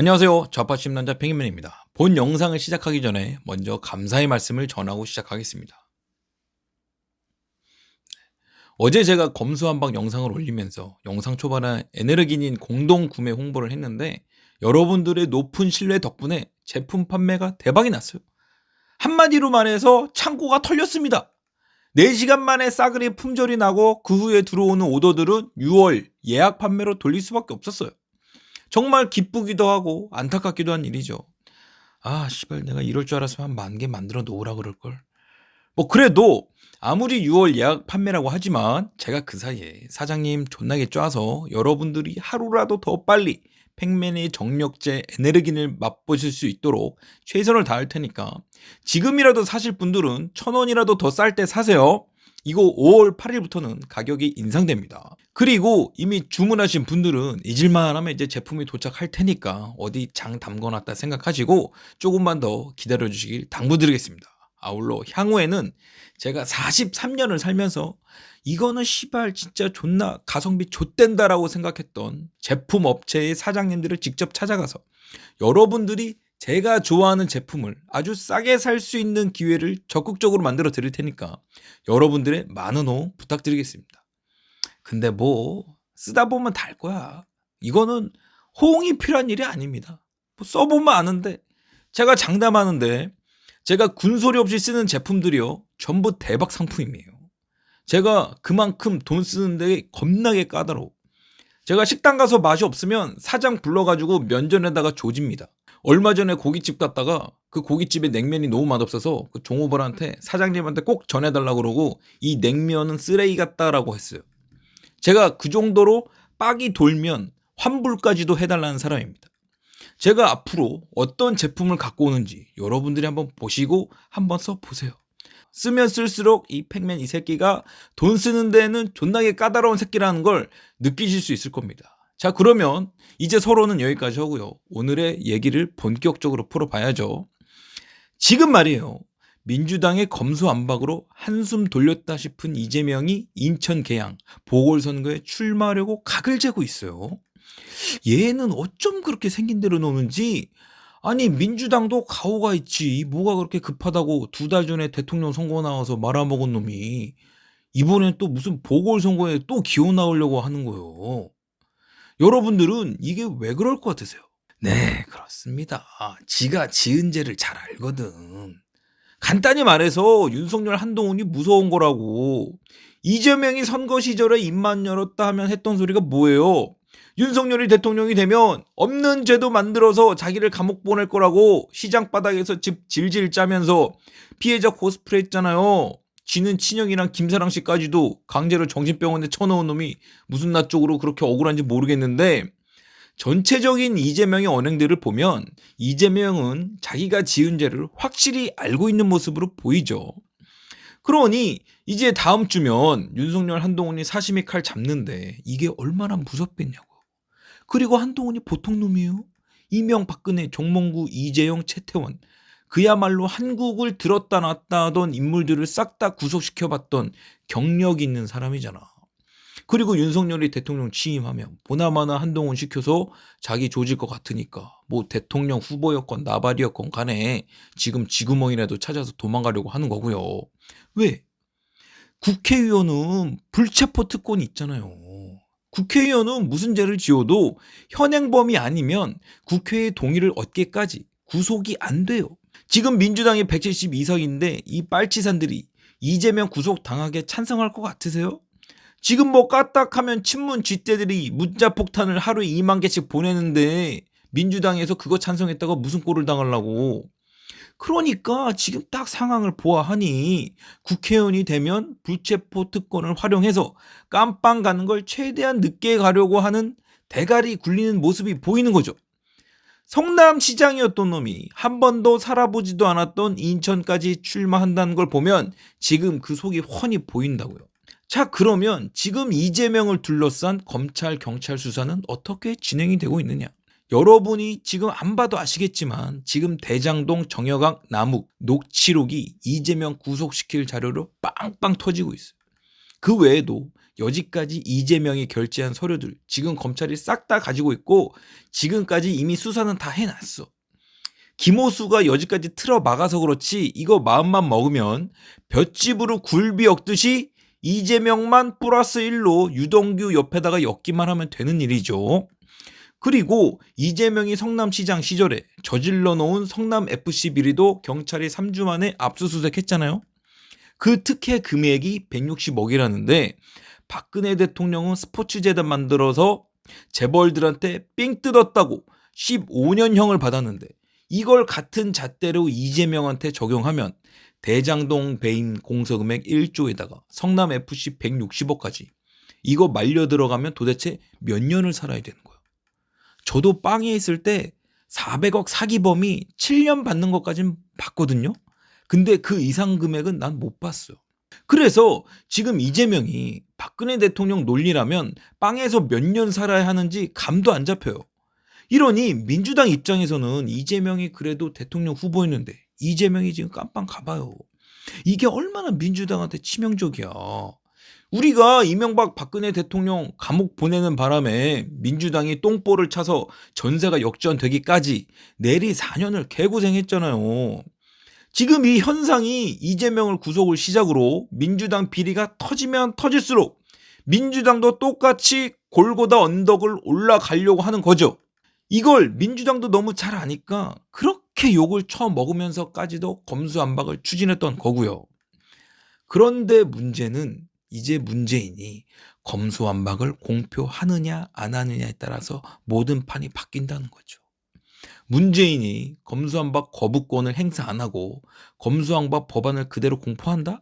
안녕하세요. 좌파심 남자 팽이맨입니다. 본 영상을 시작하기 전에 먼저 감사의 말씀을 전하고 시작하겠습니다. 어제 제가 검수한방 영상을 올리면서 영상 초반에 에네르기닌 공동 구매 홍보를 했는데 여러분들의 높은 신뢰 덕분에 제품 판매가 대박이 났어요. 한마디로 말해서 창고가 털렸습니다. 4시간 만에 싸그리 품절이 나고 그 후에 들어오는 오더들은 6월 예약 판매로 돌릴 수밖에 없었어요. 정말 기쁘기도 하고 안타깝기도 한 일이죠. 아, 씨발 내가 이럴 줄 알았으면 한 만 개 만들어 놓으라 그럴 걸. 뭐 그래도 아무리 6월 예약 판매라고 하지만 제가 그 사이에 사장님 존나게 쪄서 여러분들이 하루라도 더 빨리 팩맨의 정력제 에네르기를 맛보실 수 있도록 최선을 다할 테니까 지금이라도 사실 분들은 천 원이라도 더 쌀 때 사세요. 이거 5월 8일부터는 가격이 인상됩니다. 그리고 이미 주문하신 분들은 잊을만 하면 이제 제품이 도착할 테니까 어디 장 담궈놨다 생각하시고 조금만 더 기다려 주시길 당부드리겠습니다. 아울러 향후에는 제가 43년을 살면서 이거는 시발 진짜 존나 가성비 좆된다라고 생각했던 제품 업체의 사장님들을 직접 찾아가서 여러분들이 제가 좋아하는 제품을 아주 싸게 살 수 있는 기회를 적극적으로 만들어 드릴 테니까 여러분들의 많은 호응 부탁드리겠습니다. 근데 뭐 쓰다 보면 달 거야. 이거는 호응이 필요한 일이 아닙니다. 뭐 써보면 아는데 제가 장담하는데 제가 군소리 없이 쓰는 제품들이요 전부 대박 상품이에요. 제가 그만큼 돈 쓰는데 겁나게 까다로워. 제가 식당 가서 맛이 없으면 사장 불러가지고 면전에다가 조집니다. 얼마 전에 고깃집 갔다가 그 고깃집에 냉면이 너무 맛없어서 그 종업원한테 사장님한테 꼭 전해달라고 그러고 이 냉면은 쓰레기 같다라고 했어요. 제가 그 정도로 빡이 돌면 환불까지도 해달라는 사람입니다. 제가 앞으로 어떤 제품을 갖고 오는지 여러분들이 한번 보시고 한번 써보세요. 쓰면 쓸수록 이 팩맨 이 새끼가 돈 쓰는 데는 존나게 까다로운 새끼라는 걸 느끼실 수 있을 겁니다. 자, 그러면 이제 서로는 여기까지 하고요. 오늘의 얘기를 본격적으로 풀어봐야죠. 지금 말이에요. 민주당의 검수안박으로 한숨 돌렸다 싶은 이재명이 인천 계양 보궐선거에 출마하려고 각을 재고 있어요. 얘는 어쩜 그렇게 생긴 대로 노는지 아니 민주당도 가오가 있지 뭐가 그렇게 급하다고 두 달 전에 대통령 선거 나와서 말아먹은 놈이 이번엔 또 무슨 보궐선거에 또 기어 나오려고 하는 거예요. 여러분들은 이게 왜 그럴 것 같으세요? 네, 그렇습니다. 지가 지은 죄를 잘 알거든. 간단히 말해서 윤석열 한동훈이 무서운 거라고. 이재명이 선거 시절에 입만 열었다 하면 했던 소리가 뭐예요? 윤석열이 대통령이 되면 없는 죄도 만들어서 자기를 감옥 보낼 거라고 시장 바닥에서 집 질질 짜면서 피해자 코스프레 했잖아요. 지는 친형이랑 김사랑 씨까지도 강제로 정신병원에 쳐넣은 놈이 무슨 나 쪽으로 그렇게 억울한지 모르겠는데 전체적인 이재명의 언행들을 보면 이재명은 자기가 지은 죄를 확실히 알고 있는 모습으로 보이죠. 그러니 이제 다음 주면 윤석열 한동훈이 사심이 칼 잡는데 이게 얼마나 무섭겠냐고. 그리고 한동훈이 보통 놈이에요. 이명 박근혜 정몽구 이재용 최태원 그야말로 한국을 들었다 놨다 하던 인물들을 싹 다 구속시켜 봤던 경력 있는 사람이잖아. 그리고 윤석열이 대통령 취임하면 보나마나 한동훈 시켜서 자기 조질 것 같으니까 뭐 대통령 후보였건 나발이었건 간에 지금 지구멍이라도 찾아서 도망가려고 하는 거고요. 왜? 국회의원은 불체포 특권이 있잖아요. 국회의원은 무슨 죄를 지어도 현행범이 아니면 국회의 동의를 얻기까지 구속이 안 돼요. 지금 민주당이 172석인데 이 빨치산들이 이재명 구속 당하게 찬성할 것 같으세요? 지금 뭐 까딱하면 친문 쥐떼들이 문자 폭탄을 하루에 2만 개씩 보내는데 민주당에서 그거 찬성했다가 무슨 꼴을 당하려고. 그러니까 지금 딱 상황을 보아하니 국회의원이 되면 불체포 특권을 활용해서 깜빵 가는 걸 최대한 늦게 가려고 하는 대가리 굴리는 모습이 보이는 거죠. 성남시장이었던 놈이 한 번도 살아보지도 않았던 인천까지 출마한다는 걸 보면 지금 그 속이 훤히 보인다고요. 자, 그러면 지금 이재명을 둘러싼 검찰, 경찰 수사는 어떻게 진행이 되고 있느냐? 여러분이 지금 안 봐도 아시겠지만 지금 대장동, 정여각, 남욱, 녹취록이 이재명 구속시킬 자료로 빵빵 터지고 있어요. 그 외에도 여지까지 이재명이 결제한 서류들 지금 검찰이 싹 다 가지고 있고 지금까지 이미 수사는 다 해놨어. 김호수가 여지까지 틀어 막아서 그렇지 이거 마음만 먹으면 볏집으로 굴비 엮듯이 이재명만 플러스 1로 유동규 옆에다가 엮기만 하면 되는 일이죠. 그리고 이재명이 성남시장 시절에 저질러 놓은 성남FC 비리도 경찰이 3주 만에 압수수색했잖아요. 그 특혜 금액이 160억이라는데 박근혜 대통령은 스포츠 재단 만들어서 재벌들한테 삥 뜯었다고 15년형을 받았는데 이걸 같은 잣대로 이재명한테 적용하면 대장동 배임 공서금액 1조에다가 성남FC 160억까지 이거 말려 들어가면 도대체 몇 년을 살아야 되는 거예요. 저도 빵에 있을 때 400억 사기범이 7년 받는 것까지는 봤거든요. 근데 그 이상 금액은 난 못 봤어요. 그래서 지금 이재명이 박근혜 대통령 논리라면 빵에서 몇 년 살아야 하는지 감도 안 잡혀요. 이러니 민주당 입장에서는 이재명이 그래도 대통령 후보였는데 이재명이 지금 깜빵 가봐요. 이게 얼마나 민주당한테 치명적이야. 우리가 이명박 박근혜 대통령 감옥 보내는 바람에 민주당이 똥볼을 차서 전세가 역전되기까지 내리 4년을 개고생했잖아요. 지금 이 현상이 이재명을 구속을 시작으로 민주당 비리가 터지면 터질수록 민주당도 똑같이 골고다 언덕을 올라가려고 하는 거죠. 이걸 민주당도 너무 잘 아니까 그렇게 욕을 쳐 먹으면서까지도 검수안박을 추진했던 거고요. 그런데 문제는 이제 문재인이 검수완박을 공표하느냐 안 하느냐에 따라서 모든 판이 바뀐다는 거죠. 문재인이 검수완박 거부권을 행사 안 하고 검수완박 법안을 그대로 공포한다?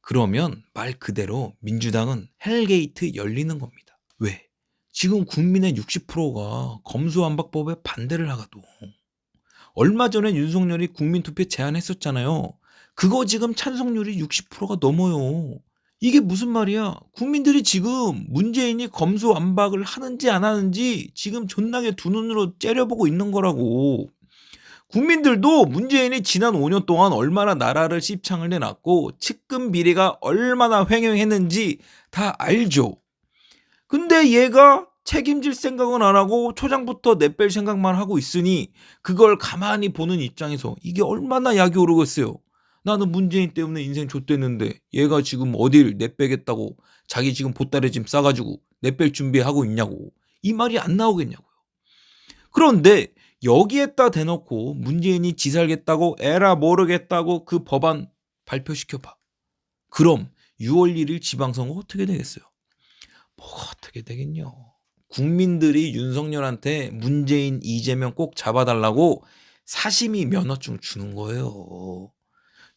그러면 말 그대로 민주당은 헬게이트 열리는 겁니다. 왜? 지금 국민의 60%가 검수완박법에 반대를 하가도 얼마 전에 윤석열이 국민투표 제안했었잖아요. 그거 지금 찬성률이 60%가 넘어요. 이게 무슨 말이야? 국민들이 지금 문재인이 검수완박을 하는지 안 하는지 지금 존나게 두 눈으로 째려보고 있는 거라고. 국민들도 문재인이 지난 5년 동안 얼마나 나라를 씹창을 내놨고 측근 비리가 얼마나 횡행했는지 다 알죠. 근데 얘가 책임질 생각은 안 하고 초장부터 내뺄 생각만 하고 있으니 그걸 가만히 보는 입장에서 이게 얼마나 약이 오르겠어요. 나는 문재인 때문에 인생 좆됐는데 얘가 지금 어딜 내빼겠다고 자기 지금 보따리 짐 싸가지고 내뺄 준비하고 있냐고 이 말이 안 나오겠냐고요. 그런데 여기에다 대놓고 문재인이 지살겠다고 에라 모르겠다고 그 법안 발표시켜봐. 그럼 6월 1일 지방선거 어떻게 되겠어요? 뭐가 어떻게 되겠냐. 국민들이 윤석열한테 문재인, 이재명 꼭 잡아달라고 사심이 면허증 주는 거예요.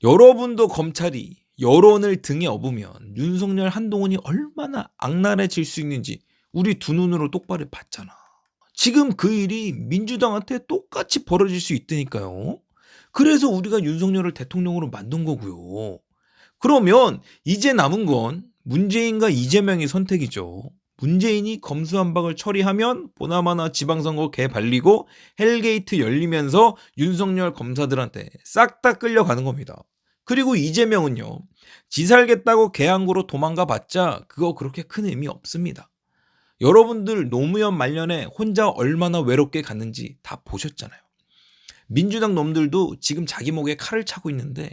여러분도 검찰이 여론을 등에 업으면 윤석열 한동훈이 얼마나 악랄해질 수 있는지 우리 두 눈으로 똑바로 봤잖아. 지금 그 일이 민주당한테 똑같이 벌어질 수 있다니까요. 그래서 우리가 윤석열을 대통령으로 만든 거고요. 그러면 이제 남은 건 문재인과 이재명의 선택이죠. 문재인이 검수한박을 처리하면 보나마나 지방선거 개 발리고 헬게이트 열리면서 윤석열 검사들한테 싹 다 끌려가는 겁니다. 그리고 이재명은요. 지 살겠다고 개항구로 도망가 봤자 그거 그렇게 큰 의미 없습니다. 여러분들 노무현 말년에 혼자 얼마나 외롭게 갔는지 다 보셨잖아요. 민주당 놈들도 지금 자기 목에 칼을 차고 있는데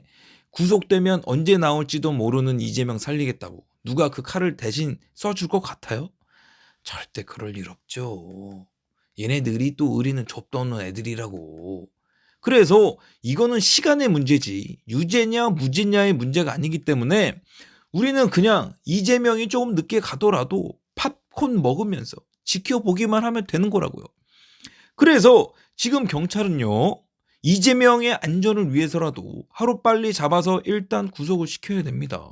구속되면 언제 나올지도 모르는 이재명 살리겠다고 누가 그 칼을 대신 써줄 것 같아요? 절대 그럴 일 없죠. 얘네들이 또 의리는 좁도 없는 애들이라고. 그래서 이거는 시간의 문제지 유죄냐 무죄냐의 문제가 아니기 때문에 우리는 그냥 이재명이 조금 늦게 가더라도 팝콘 먹으면서 지켜보기만 하면 되는 거라고요. 그래서 지금 경찰은요. 이재명의 안전을 위해서라도 하루빨리 잡아서 일단 구속을 시켜야 됩니다.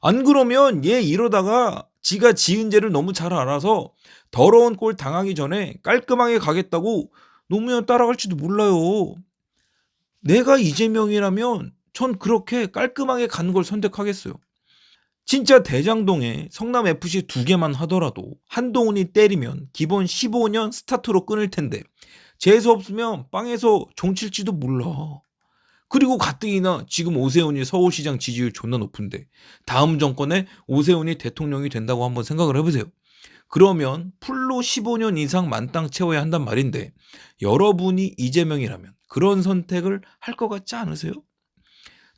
안 그러면 얘 이러다가 지가 지은 죄를 너무 잘 알아서 더러운 꼴 당하기 전에 깔끔하게 가겠다고 노무현 따라갈지도 몰라요. 내가 이재명이라면 전 그렇게 깔끔하게 가는 걸 선택하겠어요. 진짜 대장동에 성남 FC 두 개만 하더라도 한동훈이 때리면 기본 15년 스타트로 끊을 텐데 재수 없으면 빵에서 종칠지도 몰라. 그리고 가뜩이나 지금 오세훈이 서울시장 지지율 존나 높은데 다음 정권에 오세훈이 대통령이 된다고 한번 생각을 해보세요. 그러면 풀로 15년 이상 만땅 채워야 한단 말인데 여러분이 이재명이라면 그런 선택을 할 것 같지 않으세요?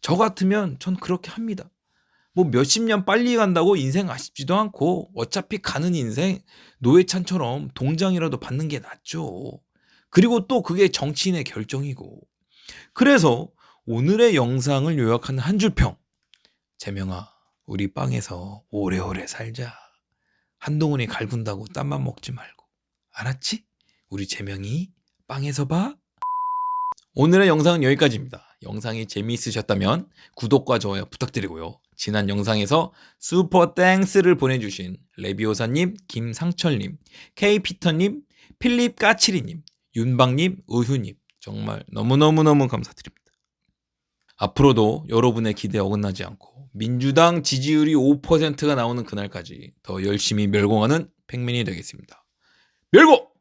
저 같으면 전 그렇게 합니다. 뭐 몇십 년 빨리 간다고 인생 아쉽지도 않고 어차피 가는 인생 노회찬처럼 동장이라도 받는 게 낫죠. 그리고 또 그게 정치인의 결정이고. 그래서 오늘의 영상을 요약하는 한줄 평. 재명아, 우리 빵에서 오래오래 살자. 한동훈이 갈군다고 땀만 먹지 말고. 알았지? 우리 재명이 빵에서 봐. 오늘의 영상은 여기까지입니다. 영상이 재미있으셨다면 구독과 좋아요 부탁드리고요. 지난 영상에서 슈퍼 땡스를 보내주신 레비오사님, 김상철님, 케이피터님, 필립 까치리님, 윤방님, 의휴님 정말 너무너무너무 감사드립니다. 앞으로도 여러분의 기대에 어긋나지 않고 민주당 지지율이 5%가 나오는 그날까지 더 열심히 멸공하는 팩맨이 되겠습니다. 멸공!